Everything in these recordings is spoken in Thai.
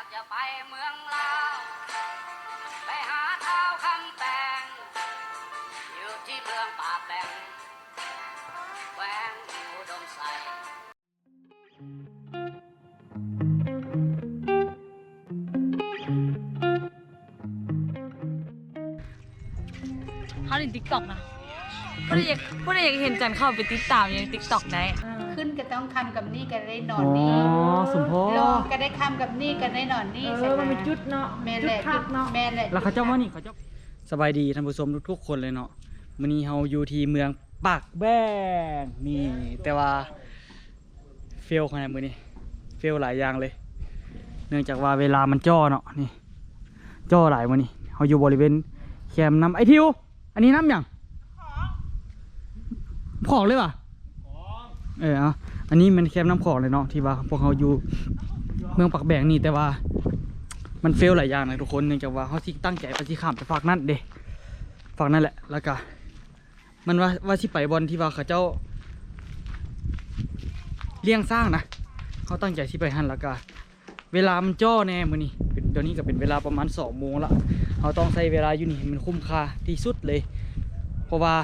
ากจะไปเมืองลาว ไปหาเท้าคำแตงอยู่ที่เมืองป่าแปงแวงอุดมไซเขาเล่นติ๊กต็อกนะผู้ใดอยากผู้ใดอยากเห็นจันเข้าไปติดตามในติ๊กต็อกได้ ขึ้นก็ต้องคำกับนี่ก็ได้นอนนี่สมพอลงก็ได้คำกับนี่ก็ได้นอนนี่เอใช่อไหมมันเป็นจุดเนาะแม่นจุแหดละพักเนาะ แม่นแหละแล้วเขาเจ้าว่านี่เขาเจ้าสบายดีท่านผู้ชมทุกๆคนเลยเนาะมื้อนี้เฮาอยู่ที่เมืองปากแบ้งนี่แต่ว่าเฟลขนาดมื้อนี้เฟลหลายอย่างเลย เนื่องจากว่าเวลามันจ้อเนาะนี่จ้อหลายมื้อนี้เฮาอยู่บริเวณแคมป์น้ำไอทิว อันนี้น้ำหยังของเลยป่ะ เออเอาอันนี้มันแคมป์น้ำของเลยเนาะที่ว่าพวกเขาอยู่เมืองปากแบงนี่แต่ว่า มันเฟลหลายอย่างเลยทุกคนเนื่องจากว่าเขาที่ตั้งใจไปที่ข้ามไปฝากนั่นเด้ฝากนั่นแหละแล้วก็มันว่าว่าที่ไปบอลที่ว่าเขาเจ้า เลี้ยงสร้างนะเขาตั้งใจที่ไปหันแล้วก็เวลามันจ้อแน่มือนี่เดี๋ยวนี้ก็เป็นเวลาประมาณสองโมงละเขาต้องใช้เวลาอยู่นี่มันคุ้มค่าที่สุดเลย เพราะว่า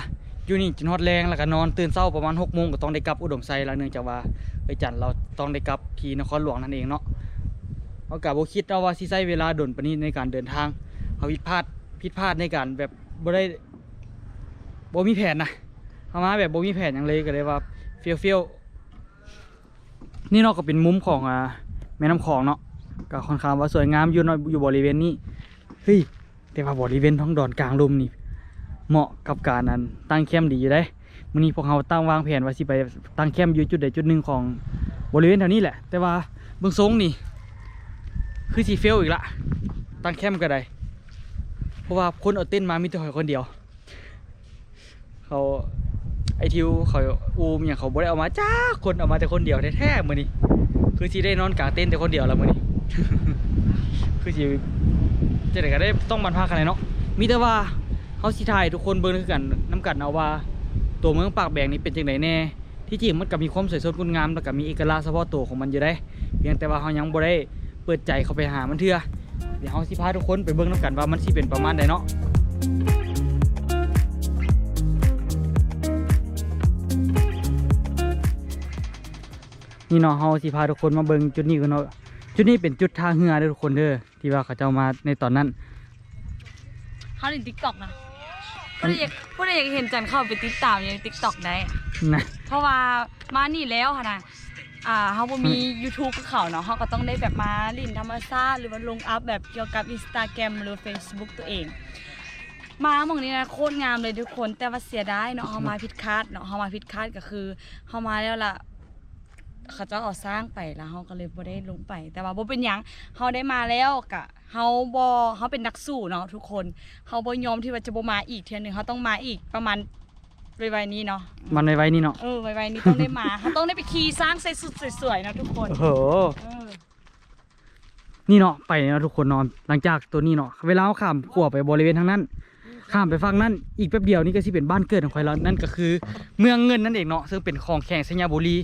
อยู่นี่จนฮอดแรงแล้วก็นอนตื่นเช้าประมาณหกโมงก็ต้องได้กลับอุดมไซแล้วเนื่องจากว่าไปจันทร์เราต้องได้กลับที่นครหลวงนั่นเองเนาะเอากะบ่คิดเอาว่าสิใช้เวลาดนปนี้ในการเดินทางเขาผิดพลาดผิดพลาดในการแบบบ่ได้บ่มีแผนนะเอามาแบบบ่มีแผนหยังเลยก็เลยว่าเฟี้ยวเฟี้ยวนี่เนาะก็เป็นมุมของอ่าแม่น้ำคลองเนาะก็ค่อนข้างว่าสวยงามอยู่เนาะอยู่บริเวณนี้เฮ้ยแต่ว่าบริเวณท้องดอนกลางลมนี่ เหมาะกับการนั้นตั้งแคมป์ดีอยู่ได้มื้อนี้พวกเราตั้งวางแผนว่าสิไปตั้งแคมป์อยู่จุดใดจุดหนึ่งของบริเวณแถวนี้แหละ แต่ว่าเบื้องทรงนี่ คือสีเฟลอีกละ ตั้งแคมป์ก็ได้ เพราะว่าคนเอาเต้นมามีแต่หอยคนเดียว เขาไอทิวเขาอูมอย่างเขาบ่ได้เอามาจ้าคนเอามาแต่คนเดียวแท้ๆมือนี้ คือสีได้นอนกลางเต้นแต่คนเดียวแล้วมือนี้ คือสีจะได้ก็ได้ต้องบันพากันเลยเนาะมีแต่ว่า เขาสิถ่ายทุกคนเบิ่งคือกันน้ำกันเอาว่า ตัวเมืองปากแบงนี่เป็นจังไดแน่ ที่จริงมันก็มีความสวยสดงดงามแล้วก็มีเอกลักษณ์เฉพาะตัวของมันอยู่ได้ เพียงแต่ว่าเขายังบ่ได้เปิดใจเข้าไปหามันเถื่อเดี๋ยวเราสิพาทุกคนไปเบิ่งน้ำกันว่ามันสิเป็นประมาณใดเนาะนี่เนาะเฮาสิพาทุกคนมาเบิ่งจุดนี้กันเนาะจุดนี้เป็นจุดท่าเรือเด้อทุกคนเด้อที่ว่าเขาเจ้ามาในตอนนั้น เขาเล่นติ๊กต็อกนะ ผู้ใดอยากผู้ใดอยากเห็นจันเข้าไปติดตามในติ๊กต็อกได้ นะ เพราะว่ามานี่แล้วค่ะนะอ่าเขาบ่มี YouTube กับเขาเนาะเขาก็ต้องได้แบบมาลินธรรมชาติหรือว่าลงอัพแบบเกี่ยวกับ Instagram หรือ Facebook ตัวเอง มาหมองนี้นะโคตรงามเลยทุกคน แต่ว่าเสียดายเนาะเขามาผิดคาดเนาะเขามาผิดคาดก็คือเขามาแล้วล่ะเขาเจ้าเอาสร้างไปแล้วเขาก็เลยบ่ได้ลงไป แต่ว่าบ่เป็นหยังเขาได้มาแล้วกะ เขาบ่เขาเป็นนักสู้เนาะทุกคนเขาบ่ยอมที่ว่าจะบ่มาอีกเทื่อหนึงเขาต้องมาอีกประมาณไวๆนี้เนาะมันไว้ๆนี่เนาะเออไวๆนี้ต้องได้มาเขาต้องได้ไปขี่สร้างใส่สุดสวยๆนะทุกคนโอ้โห เออนี่เนาะไปเนาะทุกคนเนอนหลังจากตัวนี้เนาะเวลาเขาข้ามขัวไปบริเวณทางนั้น ข้ามไปฝั่งนั้นอีกแป๊บเดียวนี่ก็สิเป็นบ้านเกิดของใครแล้วนั่นก็คือ เมืองเงินนั่นเองเนาะซึ่งเป็นของแข่งสัญญาบุรี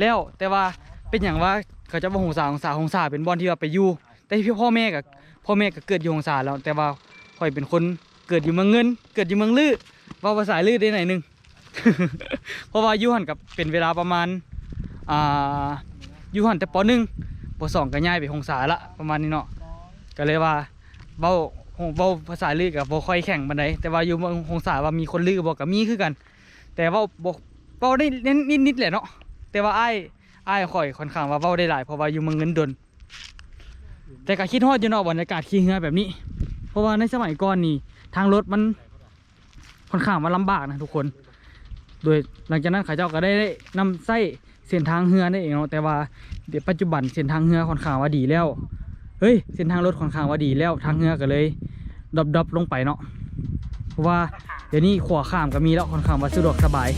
แล้วแต่ว่าเป็นอย่างว่าเขาจะว่าหงสาหงสาหงสาเป็นบอลที่ว่าไปอยู่ แต่พี่พ่อแม่กับพ่อแม่ก็เกิดอยู่หงสาแล้วแต่ว่าข่อยเป็นคนเกิดอยู่เมืองเงิน เกิดอยู่เมืองลือว่าภาษาลือได้ไหนหนึ่ง เพราะว่ายู่หันกับเป็นเวลาประมาณอ่ายู่หันแต่ปหนึ่งปสองก็ย้ายไปหงสาละประมาณนี้เนาะก็เลยว่าเว้าเว้าภาษาลือกับบ่ค่อยแข่งบันไดแต่ว่าอยู่เมืองหงสาว่ามีคนลือบอกกับมีคือกัน แต่ว่าบ่เว้าได้นิดๆแหละเนาะแต่ว่าไอ้ไอ้ข่อยค่อนข้างว่าเว้าได้หลายเพราะว่าอยู่เมืองเงินดน แต่ก็คิดฮอดอยู่เนาะบรรยากาศขี่เรือแบบนี้ เพราะว่าในสมัยก่อนนี่ทางรถมันค่อนข้างมาลำบากนะทุกคน โดยหลังจากนั้นข้าเจ้าก็ได้ได้นำไส้เส้นทางเรือนั่เองเนาะแต่ว่าเดี๋ยวปัจจุบันเส้นทางเรือค่อนข้างว่าดีแล้ว เฮ้ยเส้นทางรถค่อนข้างว่าดีแล้วทางเรือก็เลยดรอปๆลงไปเนาะเพราะว่าเดี๋ยวนี้ขวาข้ามก็มีแล้วค่อนข้างว่าสะดวกสบาย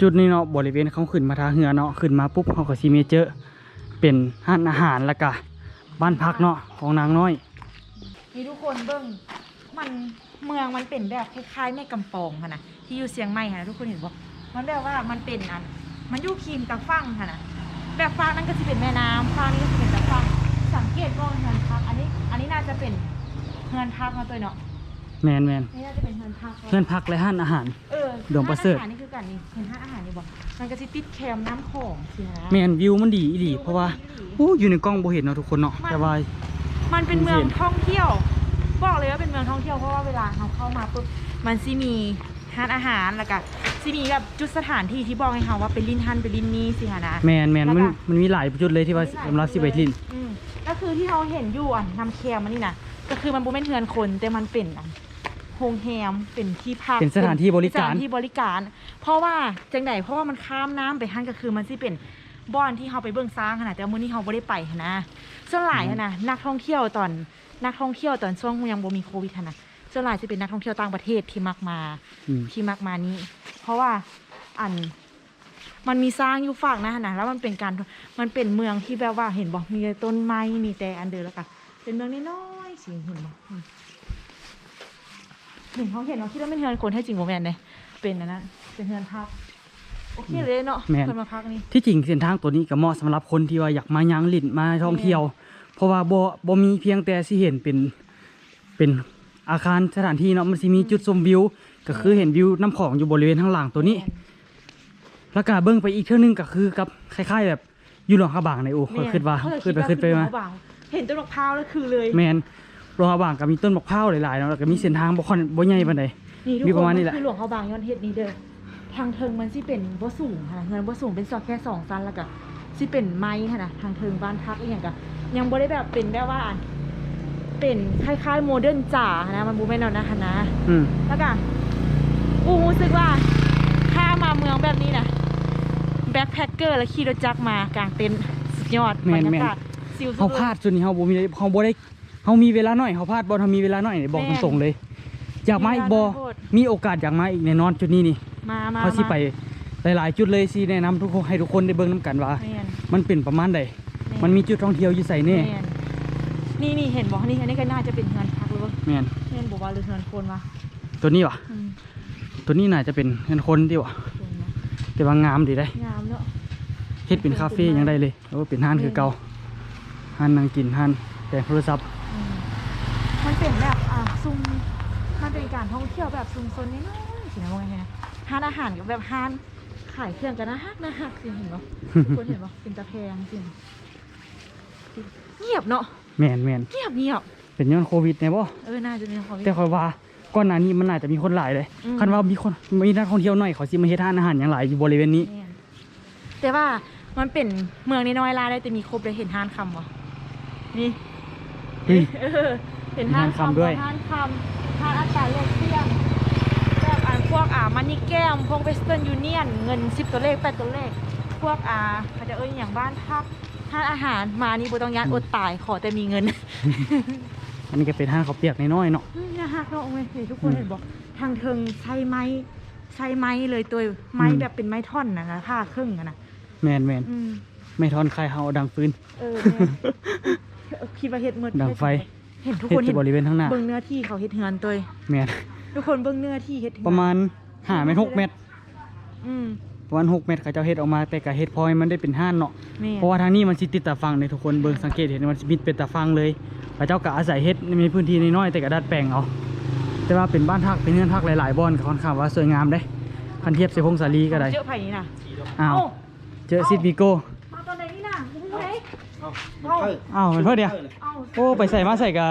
จุดนี้เนาะบริเวณเขาขึ้นมาทางเหือเนาะขึ้นมาปุ๊บเขาก็ซีเมเจอร์เป็นห้านอาหารแล้วก็บ้านพักเนาะของนางน้อยมีทุกคนเบิ่งมันเมืองมันเป็นแบบคล้ายๆแม่กำปองค่ะนะที่อยู่เชียงใหม่ค่ะทุกคนเห็นบ่มันแบบว่ามันเป็นอัน มันอยู่คีมตะฟังค่ะนะแบบฟังนั้นก็จะเป็นแม่น้ำฟังนี้ก็จะเป็นตะฟังสังเกตว่าเฮือนพัก อันนี้อันนี้น่าจะเป็นเฮือนพักมาตัวเนาะ แมนแมนนี่น่าจะเป็นเฮือนพักเพื่อนพักและห้านอาหาร เออดวงประเสริฐ ห้าอาหารนี่คือกันนี่เห็นห้าอาหารนี่บอกมันก็จะติดแคมน้ำของสินะแมนวิวมันดีอีหลีเพราะว่าอู้อยู่ในกล้องบ่เห็นเนาะทุกคนเนาะแต่ว่า มันเป็นเมืองเห็นท่องเที่ยว บอกเลยว่าเป็นเมืองท่องเที่ยวเพราะว่าเวลาเราเข้ามาปุ๊บมันซิมีร้านอาหารแล้วก็ซิมีแบบจุดสถานที่ที่บอกให้เราว่าเป็นลินฮันเป็นลินนี่สิคะนะ แมนแมนมันแล้วก็ มันมีหลายจุดเลยที่ว่าสำหรับสิไปลินอืมก็คือที่เราเห็นอยู่อะนำแคมมันนี่นะก็คือมันบ่เป็นเฮือนคนแต่มันเป็นอัน โรงแรมเป็นที่พักเป็นสถานที่บริสการถานที่บริการ เพราะว่าจังไดเพราะว่ามันข้ามน้ำไปฮั่นก็คือมันสิเป็นบ่อนที่เราไปเบิ่งสร้างขนาดแต่ว่ามื้อนี้เราบ่ได้ไปหั้นนะส่วนหลายหั้นนะนักท่องเที่ยวตอนนักท่องเที่ยวตอนช่วงยังบ่มีโควิดหั้นนะส่วนหลายจะเป็นนักท่องเที่ยวต่างประเทศที่มักมาอืมที่มักมานี้ เพราะว่าอันมันมีสร้างอยู่ฝากนะนะแล้วมันเป็นการมันเป็นเมืองที่แบบว่าเห็นบอกมีแต่ต้นไม้มีแต่อันเดียวแล้วก็เป็นเมืองน้อยๆสิเห็นบอกเห็นเขาเห็นเราคิดว่าเป็นเฮือนคนให้จริงโมแมนเลยเป็นอันนั้นเป็นเฮือนพักโอเคเลยเนาะแม่น คนมาพักนี่ที่จริงเส้นทางตัวนี้ก็เหมาะสำหรับคนที่ว่าอยากมายังลินมาท่องเที่ยว เพราะว่าบ่บ่มีเพียงแต่สิเห็นเป็นเป็นอาคารสถานที่เนาะมันสิมีจุดชมวิว ก็คือเห็นวิวน้ำของอยู่บริเวณข้างหลังตัวนี้ แล้วก็เบิ่งไปอีกเท่านึงก็คือกับคล้ายๆ แบบอยู่หลวงพระบางในโอ้แม่นคิดว่าเขเลยขึ้นไปว่าขึ้นไปมา เขบางเห็นต้นมะพร้าวแล้วคือเลย แมน หลวงพระบางก็มีต้นมะพร้าวหลายๆเนาะแล้วก็มีเส้นทางบ่ค่อนบ่ใหญ่ปานใด นี่ทุกมีคประนมาณนี้มันแหละ คือหลวงเขาบางย้อนเฮ็ดนี้เด้อทางเทิงมันสิเป็นบ่สูงค่ะเงินบ่สูงเป็นซอกแค่สองชั้นแล้วก็สิเป็นไม้ค่ะนะทางเทิงบ้านพักอีหยังก็ยังบ่ได้แบบเป็นแบบว่าเป็นคล้ายๆโมเดิร์นจ๋านะมันบ่แม่นเอานะคะนะ อืมแล้วก็อูรู้สึกว่าถ้ามาเมืองแบบนี้นะแบ็คแพคเกอร์แล้วขี่รถจักรมากลางเต็นท์สุดยอดบรรยากาศซิลสุดเฮาพลาดส่วนนี้เฮาบ่มีเฮาบ่ได้ เฮามีเวลาน้อยเฮาพลาดบ่เฮามีเวลาน้อยนี่บอกตรงๆเลย อยากมาอีกบ่มีโอกาสอยากมาอีกแน่นอนจุดนี้นี่มามาเขาสิมาไปหลายๆ จุดเลยสิแนะนำทุกคนให้ทุกคนได้เบิ่งนํกันว่าแม่นมันเป็นประมาณใดแม่นมันมีจุดท่องเที่ยวอยู่ใส่แน่แม่นนี่นี่เห็นบอกนี่อันนี้ก็น่าจะเป็นเฮือนพักหรือว่าแม่นเฮือนบอกว่าหรือเฮือนคนวะตัวนี้วะอืมตัวนี้น่าจะเป็นเงินคนดีวะสวยนะแต่ว่างามดีได้งามเนาะเฮ็ดเป็นคาเฟ่ยังได้เลยแล้วก็เป็นห้านคือเก่าห้านนั่งกินห้านแต่โทรศัพท์อื มมันเป็นแบบอ่าซุมมันเป็นการท่องเที่ยวแบบซุมซนน้อยๆสินะว่าไงนะห้านอาหารกับแบบห้านขายเครื่องกันนะฮักนะฮักสิเห็นปะทุกคนเห็นปะเป็นตะแพงจริงเงียบเนาะแม่นแม่นเงียบเงียบเป็นย้อนโควิดแน่บ่เออน่าจะมีความแต่คอยว่าก่อนหน้านี้มันน่าจะมีคนหลายเลยอืมคันว่ามีคนมีนักท่องเที่ยวหน่อยเขาสิมาเฮ็ดร้านอาหารอย่างหลายอยู่บริเวณนี้แม่นแต่ว่ามันเป็นเมืองน้อยๆลาได้แต่มีครบเลยเห็นห้านคำวะนี่ เฮ้ยเออเห็นห้านห้านคำด้วยห้านคำห้านอากาศเลขเที่ยงแบบอ่านพวกอ่ามันนี่แก้มพวกเวสเทิร์นยูเนียนเงินสิบตัวเลขแปดตัวเลข พวกอ่าเขาจะเอ้ยอย่างบ้านพักห้านอาหารมานี่บ่ต้องยานอดตายขอแต่มีเงิน อันนี้ก็เป็นห้างข้าวเปียกน้อยๆเนาะอืมนะฮะเราเอาไว้เห็นทุกคนอืมเห็นบอกทางเทิงใช้ไม้ใช้ไม้เลยตัวไม้อืมแบบเป็นไม้ท่อนนะนะผ้าครึ่งอะนะแม่นแม่นอืมไม่ทอนใครเฮาเอาดังฟืนเออแม่เออคิดว่าเฮ็ดหมดดังไฟ เห็นทุกเฮ็คดนที่เห็นบริเวณข้างหน้าเบิ่งเนื้อที่เขาเฮ็ดเฮือนตัวแม่นทุกคนเบิ่งเนื้อที่เฮ็ดเฮือนประมาณ5เมตร6เมตรอืมประมาณ6เมตรเขาเจ้าเฮ็ดออกมาแต่ก็เฮ็ดพอให้มันได้เป็นห้านเนาะแม่เพราะว่าทางนี้มันสิติดตาฟังเลยทุกคนเบิ่งสังเกตเห็นมันสิมิดเป็นตาฟังเลยพระเจ้าก็อาศัยเฮ็ดในพื้นที่น้อยๆแต่ก็ดัดแปลงเอาแต่ว่าเป็นบ้านพักเป็นเรือนพักหลายๆบ่อนก็ค่อนข้างว่าสวยงามเด้คันเทียบเสพงสาลีก็ได้เจอไผ่นี่น่ะอ้าวเอ้าเจอซิดวิโก้ อ้าวมันเพิ่นเดียวโอ้ไปใส่มาใส่กะ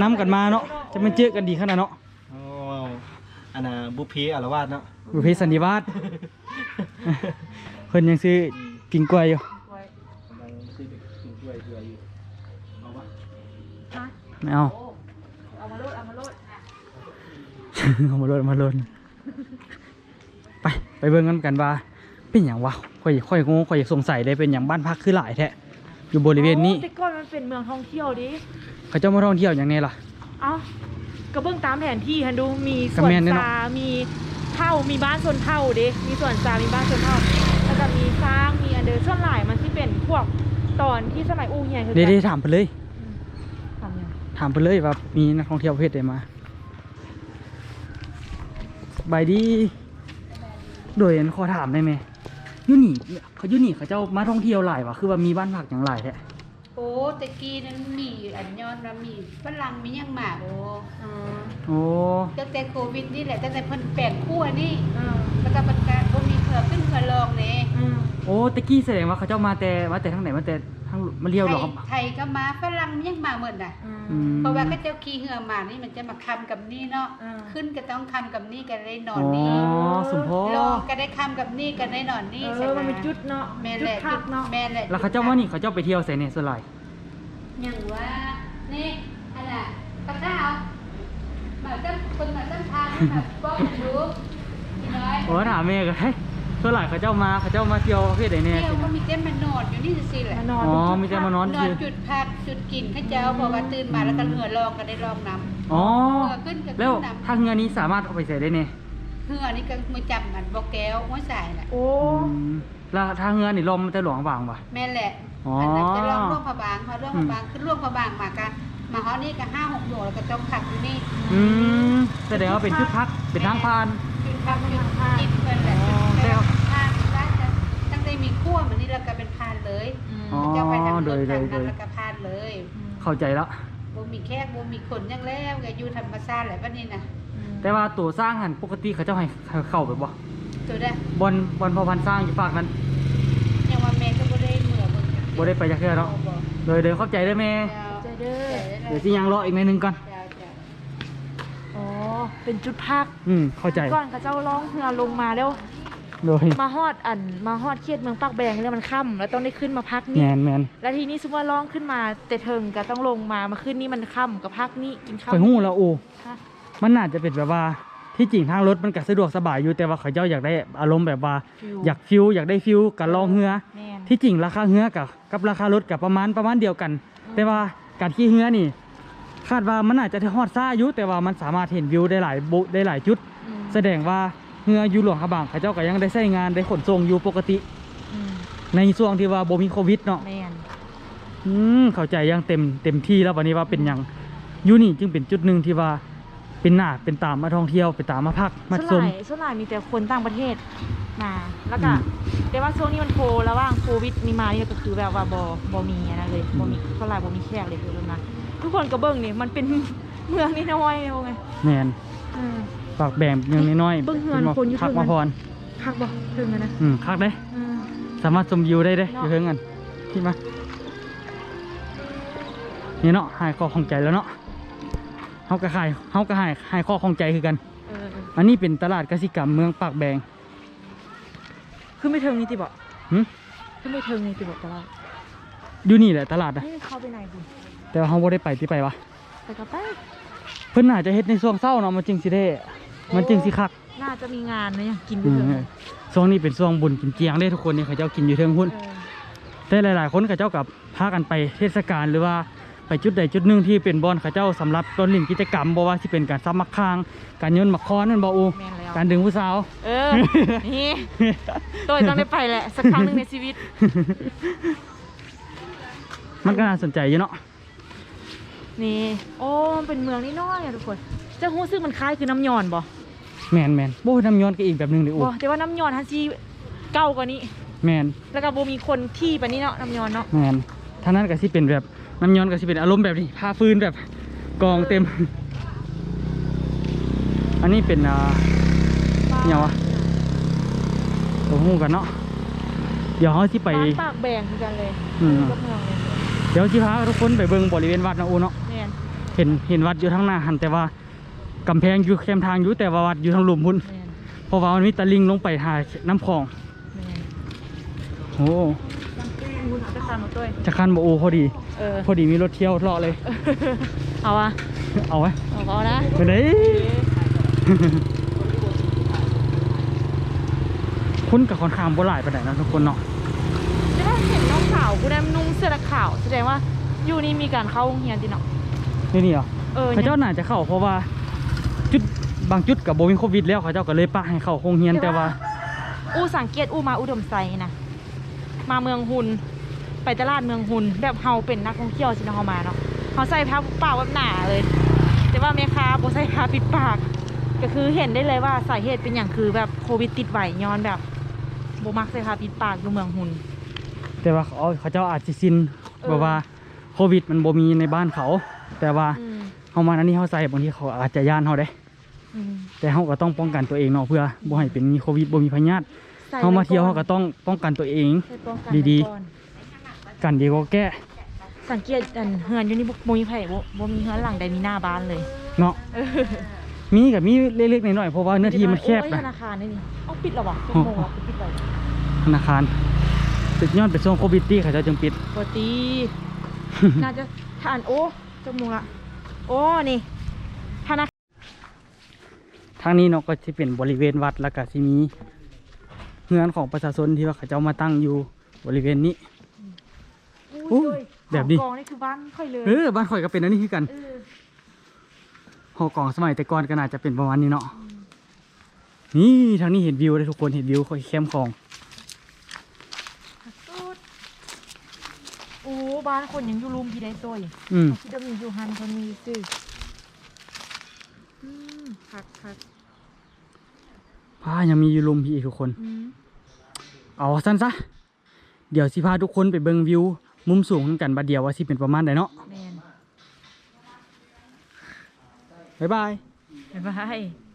น้ำกันมาเนาะจะมันเจอกันดีขนาดเนาะโอ้อันน่ะบุพเพอารวาสเนาะบุพเพสันนิวาสเพิ่นยังซื้อกินกล้วยอยู่งกล้วยอยู่ไม่เอาเอามาโลดเอามาโลดเอามาโลดเอามาโลดไปไปเบิ่งกันกันว่าเป็นอย่างวะข่อยข่อยงงข่อยสงสัยเลยเป็นอย่างบ้านพักคือหลายแท้ อยู่บริเวณนี้โอ้แต่ก่อนมันเป็นเมืองท่องเที่ยวดิเขาเจ้ามาท่องเที่ยวอย่างไงล่ะ เอ้าก็เบิ่งตามแผนที่ฮันดูมีสก็วนแม่นแน่เนาะซามีเท่ามีบ้านชนเท่าเด้มีสวนซามีบ้านชนเท่าแล้วก็มีสร้างมีอันเดอร์ส่วนหลายมันที่เป็นพวกตอนที่สมัยอูเฮียนคือเดี๋ยวกันเดี๋ยวถามไปเลยทำยังถามไปเลยว่ามีนักท่องเที่ยวประเภทใดมาบายดี โดยอันขอถามได้ไหมอ ยูนี่เขาอยูนี่เขาเจ้ามาท่องเที่ยวหลายวะคือว่ามีบ้านพักอย่างหลายแท้โอ้ตะกี้นั้นมีอันยอดว่ามีฝรั่งมีหยังหมากโอ้โอ้ตั้งแต่โควิดนี่แหละตั้งแต่เพิ่นแปลงคู่อันนี้เออแล้วก็มันก็บ่มีเผื่อขึ้นเผื่อลองนี่อืมโอ้ตะกี้แสดงว่าเขาเจ้ามาแต่มาแต่ทางไหนมาแต่ ทางมาเลี้ยวเหรอครับ ไทยก็มาฝรั่งมีหยังมาหมดน่ะ อืม เพราะว่าก็เจ้าขี่เหือมานี่มันจะมาคำกับนี่เนาะ อ่า ขึ้นก็ต้องคำกับนี่ก็ได้นออ๋นอนี่สมพอลงก็ได้คำกับนี่ก็ได้นอนนี่เอใช่อไหมมันเป็นจุดเนาะแม่นจุแหดละพักเนาะแม่นแหละแล้วเขาเจ้าว่านี่เขาเจ้าไปเที่ยวใส่เนี่ยส่วนหลายอย่างว่านี่อะไรปลาข้าวมาตั้งคนมาตั้งทางมาป้องดูพี่น้อย โอ้ถามแม่ก็เฮ้ย ส่วนหลายเขาเจ้ามาเขาเจ้ามาเที่ยวประเภทไหนเนี่ยเที่ยวก็มีเต้นมานอนอยู่นี่สิแหละ มานอนอ๋อเป็นมีแต่มานนออนนคือจุดพักจุดกินข้าเจ้าบอกว่าตื่นมาแล้วก็เหงื่อลองก็ได้ลองน้ำอ๋อเออขึ้นกับแล้วขึ้นนำทางเงินนี้สามารถเอาไปใส่ได้เนี่ยเหงื่อนี่ก็มือจับมันบอกแก้วหัวใส่แหละโอ้แล้วทางเงินนี่ลมมันจะหลวงบางปะแม่นแหละอ๋ออันนั้นจะลองร่วงพระบางพอร่วงพระบางขึ้นร่วงพระบางมากันมาฮอนี่ก็ห้าหกโลแล้วก็ต้องขับอยู่นี่อืมแสดงว่าเป็นชุดพักเป็นทางพานจุดพักจุดกินเพื่อนแหละ อ๋อ แต่ว่าพานร้านจะตั้งแต่ มีขั้วมันนี่แล้วก็เป็นพานเลยอ๋อเจ้าไปทางโดรยถโดทางยโดนั้นยแล้วก็พานเลยเข้าใจแล้วบ่มีแขกบ่มีคนอยังแล้วก็อยู่ธรรมชาติแหละบัดนี้นะแต่ว่าตัวสร้างหันปกติเขาเจ้าให้เข้าไปบ่ตัวได้บนบนพอพันสร้างอยู่ฝากนั้นยังว่าแม่ก็บ่ได้เหมือเบิ่งบ่ได้ไปจักเทื่อเนาะบ่โดยโดยเข้าใจเด้อแม่เจ้าใจเด้อเดี๋ยวสิยังรออีกหน่อยหนึงก่อนเจ้าเจ้าอ๋อเป็นจุดพักอืมเข้าใจก่อนเขาเจ้าร้องเรือลงมาแล้ว โดย มาฮอดอันมาฮอดเขตเมืองปากแบงแล้วมันค่ำแล้วต้องได้ขึ้นมาพักแมนี่ นแมนแล้วทีนี้สมมติว่าร้องขึ้นมาแต่เทิงก็ต้องลงมามาขึ้นนี่มันค่ำกับพักนี่กินข้าว ข่อยฮู้แล้วโอ้ฮะมันน่าจะเป็นแบบว่าที่จริงทางรถมันก็สะดวกสบายอยู่แต่ว่าเขาเจ้าอยากได้อารมณ์แบบว่า ฟิวอยากฟิลอยากได้ฟิลการลองเรือ แม่น ที่จริงราคาเรือกับกับราคารถกับประมาณประมาณเดียวกันแต่ว่าการขี่เรือนี่ คาดว่ามันอาจจะฮอดซ่าอยู่แต่ว่ามันสามารถเห็นวิวได้หลายบุได้หลายจุด อืมแสดงว่า เรืออยู่หลวงขบางเขาเจ้าก็ยังได้ใช้งานได้ขนส่งอยู่ปกติ อืมในช่วงที่ว่าบ่มีโควิดเนาะแม่นอืมเข้าใจอยังเต็มเต็มที่แล้ววันนี้ว่าเป็นหยังอยู่นี่จึงเป็นจุดหนึ่งที่ว่าเป็นหน้าเป็นตามมาท่องเที่ยวเป็นตามมาพักมาส่วนชมหลายส่วนหลายมีแต่คนต่างประเทศมาแล้วก็อืม แต่ว่าช่วงนี้มันโคระหว่างโควิดนี่มานี่ก็คือแบบว่าบ่บ่มีอันนะเลยบ่มีเท่าไหร่บ่มีแขกเลยคือนะทุกคนก็เบิ่งนี่มันเป็น เมืองนี่น้อยๆเอาไงแมน อืม ฝากแบ่งเงินน้อยๆเบิ่งเฮือนป็ว่าคนอยู่พักเทิงมานั้นพรพักบ่ถึงอะนะอืมคักได้อืมสามารถชมวิวได้เด้เนาะ อยู่เทิงกันที่มานี่เนาะหายข้อของใจแล้วเนาะเฮาก็หายเฮาก็หายหายข้อของใจคือกัน เอออันนี้เป็นตลาดกสิกรรมเมืองปากแบงคือไม่ถึงนี่ติบ่หึคือไม่ถึงนี่ติบ่ตลาดอยู่นี่แหละตลาดนะให้เข้าไปไหนบุญแต่ว่าเฮาบ่ได้ไปที่ไปวะ ไปกับไปเพิ่นน่าจะเฮ็ดในช่วงเช้าเนาะมันจึงสิได้ มันจึงสิคักน่าจะมีงานนะยังกินไปอืมเถอะช่วงนี้เป็นช่วงบุญกินเจียงได้ทุกคนนี่เขาเจ้ากินอยู่เทิงหุ้นเออแต่หลาย ๆ คนเขาเจ้ากับพากันไปเทศกาลหรือว่าไปจุดใดจุดหนึ่งที่เป็นบอนเขาเจ้าสำหรับต้นลินกิจกรรมบ่ว่าที่เป็นการซับมักคาง การโยนมักคอนนั่นบ่อูแม่นแล้วการดึงผู้สาว เออ นี่ตัวต้องได้ไปแหละสักครั้งหนึ่งในชีวิต มันก็น่าสนใจอยู่เนาะ นี่ โอ้มันเป็นเมืองนี่น้อยอะทุกคน จะรู้สึกมันคล้ายคือน้ำยอนบ่แมนแมนโบ้น้ำย้อนก็อีกแบบหนึงเลยอูบ่แต่ว่าน้ำยอนฮันซีเก่ากว่านี้ แมนแล้วก็บ่มีคนที่ปานนี้เนาะน้ำยอนเนาะแมนท่านั้นก็สิเป็นแบบน้ำย้อนก็สิเป็นอารมณ์แบบนี้พาฟืนแบบกองเต็ม อันนี้เป็นอ่าเนี่ยวะโอ้โหกันเนาะเดี๋ยวเขาสิไปบ้านปากแบงคือกันเลยอืม กับเมืองเลยเดี๋ยวสิพาทุกคนไปเบิ่งบริเวณวัดนะอูเนาะ แม่นเห็นเห็นวัดอยู่ทางหน้าหันแต่ว่า กำแพงอยู่แคมทางอยู่แต่ว่าวัดอยู่ทางหลุมพุ่นแม่นเพราะว่ามันมีตะลิงลงไปหาน้ำคลองแม่นโอ้คุณเอาไปตามมาด้วยจะคันบ่โอพอดีเออพอดีมีรถเที่ยวเลาะเลย เอาอะเอาไว้เอาเอานะไปไหนคุณกับคนข้ามบ่หลายไปไหนใดนะทุกคนเนาะแต่ว่าเห็นน้องสาวกูได้นุ่งเสื้อขาวแสดงว่าอยู่นี่มีการเข้าโรงเรียนติเนาะนี่นี่เหรอเออเขาเจ้าน่าจะเข้าเพราะว่าจุด บางจุดกับโบวิดโควิดแล้วเขาเจ้าก็เลยปะให้เข้าโรงเรียนแต่ว่า อู้สังเกตอู้มาอุดมไซนะมาเมืองหุนไปตลาดเมืองหุนแบบเฮาเป็นนักท่องเที่ยวสิเนาะเฮามาเนาะเฮาใส่ผ้าเปล่าแบบหนาเลย แต่ว่าแม่ค้าบ่ใส่ผ้าปิดปาก ก็คือเห็นได้เลยว่าสาเหตุเป็นอย่างคือแบบโควิดติดไหวย้อนแบบโบมักใส่ผ้าปิดปากอยู่เมืองหุนแต่ว่าเขาเขาเจ้าอาจจะชินเออแบบว่าโควิดมันบ่มีในบ้านเขา แต่ว่าอืมเฮามาอันนี้เฮาใส่บางทีเขาอาจจะย่านเฮาได้อืม แต่เฮาก็ต้องป้องกันตัวเองเนาะเพื่อบ่ให้เป็นมีโควิดบ่มีพยาธิใส่เฮามาเที่ยวไก่เฮาก็ต้องป้องกันตัวเองใส่ป้องกันดีไว้ก่อนกันดีกว่าแก้สังเกตอันเฮือนอยู่นี่บ่บ่มีไผบ่บ่มีเฮือนหลังใดมีหน้าบ้านเลยเนาะมีกับมีเล็กๆน้อยๆเพราะว่าเนื้อที่มันแคบโอ้ยนะธนาคารนี่นี่เอาปิดแล้ววะเป็นโมงแล้วปิดไปธนาคารตึกย้อนเป็นช่วงโควิดที่เขาเจะจึงปิดปกติน่าจะทานโอ้จมูกละโอ้นี่ธนาคารทางนี้เนาะก็จะเป็นบริเวณวัดแล้วก็สิมีเฮือนของประชาชนที่ว่าเขาเจ้ามาตั้งอยู่บริเวณนี้อู้อุ้ยแบบดีหอกองนี่คือบ้านค่อยเลยเออบ้านข่อยก็เป็นอันนี้คือกันเออหอกล่องสมัยแต่ก่อนก็น่าจะเป็นประมาณนี้เนาะนี่ทางนี้เห็นวิวเลยทุกคนเห็นวิวค่อยแคมป์ของ สุดโอ้บ้านคนยังอยู่รุมพี่ได้ซอยอืมที่จะมีอยู่ฮันคนมีซื้ออืมคักคัก ผ้ายังมีอยู่ลุมพี่อีกทุกคนอืมเอาสั้นซะ เดี๋ยวสิพาทุกคนไปเบิ่งวิว มุมสูงกันบัดเดียวว่าสิเป็นประมาณใดเนาะแมนบ๊ายบาย บ๊ายบาย